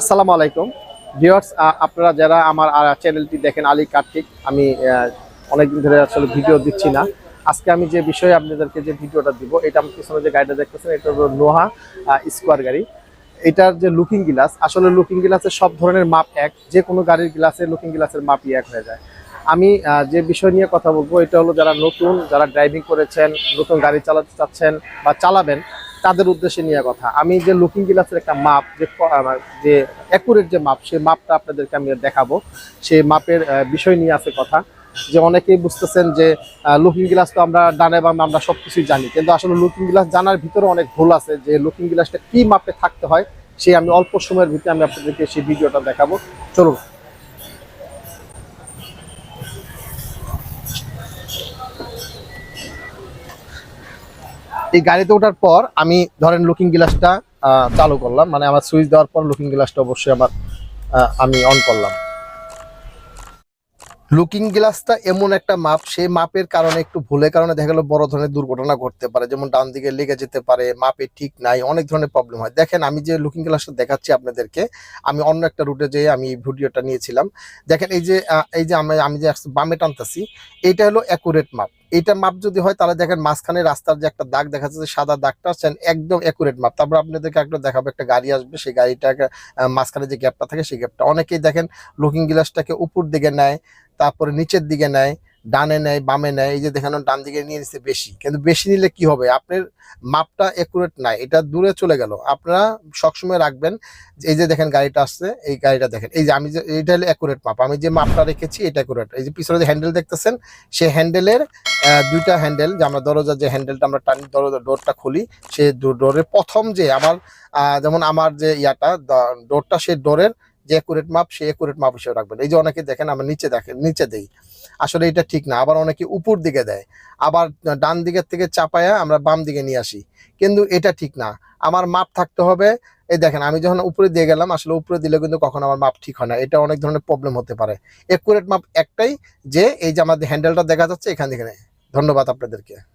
আসসালামু আলাইকুম। ভিউয়ার্স আপনারা যারা আমার চ্যানেলটি দেখেন আলী কার্তিক, আমি অনেকদিন ধরে আসলে ভিডিও দিচ্ছি না। আজকে আমি যে বিষয়ে আপনাদেরকে যে ভিডিওটা দিব, এটা আমার পিছনে যে গাড়িটা দেখতেছেন, এটা হলো নোহা স্কোয়ার গাড়ি। এটার যে লুকিং গ্লাস আসলে লুকিং গ্লাসের সব ধরনের মাপ এক, যে কোনো গাড়ির গ্লাসের লুকিং গ্লাসের মাপই এক হয়ে যায়। আমি যে বিষয় নিয়ে কথা বলব, এটা হলো যারা নতুন, যারা ড্রাইভিং করেছেন, নতুন গাড়ি চালাতে চাচ্ছেন বা চালাবেন তাদের উদ্দেশ্যে নিয়ে কথা। আমি যে লুকিং গ্লাসের একটা মাপ যে যে অ্যাকুরেট যে মাপ সেই মাপটা আপনাদেরকে আমি দেখাবো। সেই মাপের বিষয় নিয়ে আছে কথা। যে অনেকেই বুঝতেছেন যে লুকিং গ্লাস তো আমরা ডানে বামে আমরা সব কিছুই জানি। কিন্তু আসলে লুকিং গ্লাস জানার ভিতরে অনেক ভুল আছে যে লুকিং গ্লাসটা কি মাপে থাকতে হয়, সেই আমি অল্প সময়ের ভিতরে আমি আপনাদেরকে সেই ভিডিওটা দেখাবো। চলুন। এই গাড়িতে ওঠার পর আমি ধরেন লুকিং গ্লাসটা চালু করলাম। মানে আমার সুইচ দেওয়ার পর লুকিং গ্লাসটা অবশ্যই আমার আমি অন করলাম। লুকিং গ্লাসটা এমন একটা মাপ সেই মাপের কারণে একটু ভুলের কারণে দেখা গেলো বড় ধরনের দুর্ঘটনা ঘটতে পারে। যেমন ডান দিকে লেগে যেতে পারে মাপে ঠিক নাই অনেক ধরনের প্রবলেম হয়। দেখেন আমি যে লুকিং গ্লাসটা দেখাচ্ছি আপনাদেরকে আমি অন্য একটা রুটে যেয়ে আমি এই ভিডিওটা নিয়েছিলাম। দেখেন এই যে এই যে আমি আমি যে বামে টানতেছি এটা হলো অ্যাকুরেট মাপ। এইটা মাপ যদি হয় তাহলে দেখেন মাঝখানে রাস্তার যে একটা দাগ দেখা যাচ্ছে সাদা দাগটা একদম অ্যাকুরেট মাপ। তারপর আপনাদেরকে একটা দেখাবো একটা গাড়ি আসবে সেই গাড়িটাকে আহ, মাঝখানে যে গ্যাপটা থাকে সেই গ্যাপটা অনেকেই দেখেন লুকিং গ্লাসটাকে উপর দিকে নেয় তারপরে নিচের দিকে নেয়, ডানে নেয়, বামে নেয়, এই যে দেখানো ডান দিকে নিয়ে নিচ্ছে বেশি। কিন্তু বেশি নিলে কি হবে? আপনার মাপটা একুরেট নাই, এটা দূরে চলে গেল। আপনারা সবসময় রাখবেন, এই যে দেখেন গাড়িটা আসছে, এই গাড়িটা দেখেন। এই যে আমি যে, এইটা হলো একুরেট মাপ। আমি যে মাপটা রেখেছি, এটা একুরেট এই যে পিছনে যে হ্যান্ডেল দেখতেছেন, সেই হ্যান্ডেলের দুইটা হ্যান্ডেল যে আমরা দরজার যে হ্যান্ডেলটা আমরা টানি, দরজা ডোরটা খুলি, সেই ডোরের প্রথম যে আমার যেমন আমার যে ইয়াটা ডোরটা সেই ডোরের যে একুরেট মাপ সেই একুরেট মাপ হিসেবে রাখবেন। এই যে অনেকে দেখেন, আমরা নিচে দেখেন নিচে দেই। আসলে এটা ঠিক না। আবার অনেকে উপর দিকে দেয়। আবার ডান দিকের থেকে চাপায়া আমরা বাম দিকে নিয়ে আসি। কিন্তু এটা ঠিক না। আমার মাপ থাকতে হবে। এই দেখেন, আমি যখন উপরে দিয়ে গেলাম, আসলে উপরে দিলে কিন্তু কখন আমার মাপ ঠিক হয় না। এটা অনেক ধরনের প্রবলেম হতে পারে। একুরেট মাপ একটাই যে, এই যে আমাদের হ্যান্ডেলটা দেখা যাচ্ছে, এখান থেকে ধন্যবাদ আপনাদেরকে।